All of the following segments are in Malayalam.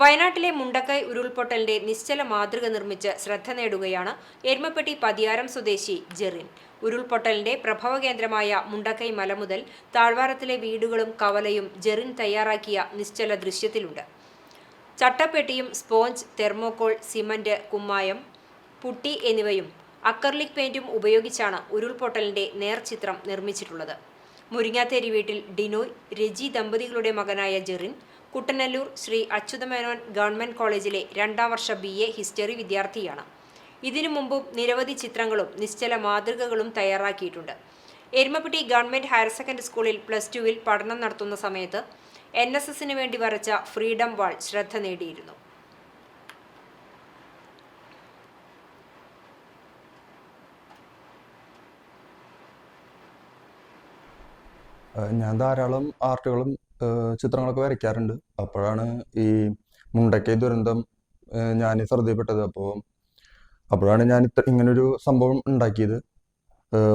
വയനാട്ടിലെ മുണ്ടക്കൈ ഉരുൾപൊട്ടലിന്റെ നിശ്ചല മാതൃക നിർമ്മിച്ച് ശ്രദ്ധ നേടുകയാണ് എരുമപ്പെട്ടി പതിയാരം സ്വദേശി ജെറിൻ. ഉരുൾപൊട്ടലിന്റെ പ്രഭവ കേന്ദ്രമായ മുണ്ടക്കൈ മല മുതൽ താഴ്വാരത്തിലെ വീടുകളും കവലയും ജെറിൻ തയ്യാറാക്കിയ നിശ്ചല ദൃശ്യത്തിലുണ്ട്. ചട്ടപ്പെട്ടിയും സ്പോഞ്ച് തെർമോകോൾ സിമന്റ് കുമ്മായം പുട്ടി എന്നിവയും അക്കർലിക് പെയിന്റും ഉപയോഗിച്ചാണ് ഉരുൾപൊട്ടലിന്റെ നേർചിത്രം നിർമ്മിച്ചിട്ടുള്ളത്. മുരിങ്ങാത്തേരി വീട്ടിൽ ഡിനോയ് രജി ദമ്പതികളുടെ മകനായ ജെറിൻ കുട്ടനല്ലൂർ ശ്രീ അച്യുതമേനോൻ ഗവൺമെന്റ് കോളേജിലെ രണ്ടാം വർഷ ബി എ ഹിസ്റ്ററി വിദ്യാർത്ഥിയാണ്. ഇതിനു മുമ്പും നിരവധി ചിത്രങ്ങളും നിശ്ചല മാതൃകകളും തയ്യാറാക്കിയിട്ടുണ്ട്. എരുമപ്പെട്ടി ഗവൺമെന്റ് ഹയർ സെക്കൻഡറി സ്കൂളിൽ പ്ലസ് ടുവിൽ പഠനം നടത്തുന്ന സമയത്ത് എൻ എസ് എസിന് വേണ്ടി വരച്ച ഫ്രീഡം വാൾ ശ്രദ്ധ നേടിയിരുന്നു. ഞാൻ ധാരാളം ആർട്ടുകളും ചിത്രങ്ങളൊക്കെ വരയ്ക്കാറുണ്ട്. അപ്പോഴാണ് ഈ മുണ്ടക്കൈ ദുരന്തം ഞാൻ ശ്രദ്ധയിൽപ്പെട്ടത്. അപ്പോൾ അപ്പോഴാണ് ഞാൻ ഇത്ര ഇങ്ങനൊരു സംഭവം ഉണ്ടാക്കിയത്.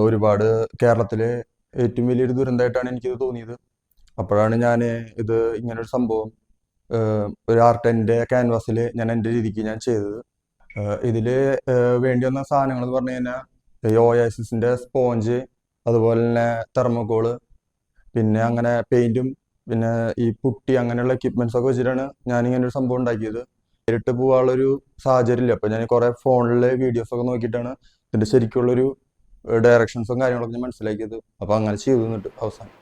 ഒരുപാട് കേരളത്തിലെ ഏറ്റവും വലിയൊരു ദുരന്തമായിട്ടാണ് എനിക്കിത് തോന്നിയത്. അപ്പോഴാണ് ഞാൻ ഇത് ഇങ്ങനൊരു സംഭവം ഒരു ആർട്ട് എന്റെ ക്യാൻവാസിൽ ഞാൻ എന്റെ രീതിക്ക് ഞാൻ ചെയ്തത്. ഇതിൽ വേണ്ടി വന്ന സാധനങ്ങൾ എന്ന് പറഞ്ഞു കഴിഞ്ഞാൽ ഈ സ്പോഞ്ച് അതുപോലെ തന്നെ തെർമോക്കോൾ പിന്നെ അങ്ങനെ പെയിന്റും പിന്നെ ഈ പുട്ടി അങ്ങനെയുള്ള എക്യുപ്മെന്റ്സ് ഒക്കെ വെച്ചിട്ടാണ് ഞാൻ ഇങ്ങനെ ഒരു സംഭവം ഉണ്ടാക്കിയത്. നേരിട്ട് പോകാനുള്ളൊരു സാഹചര്യം ഇല്ല അപ്പൊ ഞാൻ കുറെ ഫോണിലെ വീഡിയോസ് ഒക്കെ നോക്കിയിട്ടാണ് ഇതിന്റെ ശരിക്കുള്ളൊരു ഡയറക്ഷൻസും കാര്യങ്ങളൊക്കെ ഞാൻ മനസ്സിലാക്കിയത്. അപ്പൊ അങ്ങനെ ചെയ്തു നിന്നിട്ട് അവസാനം.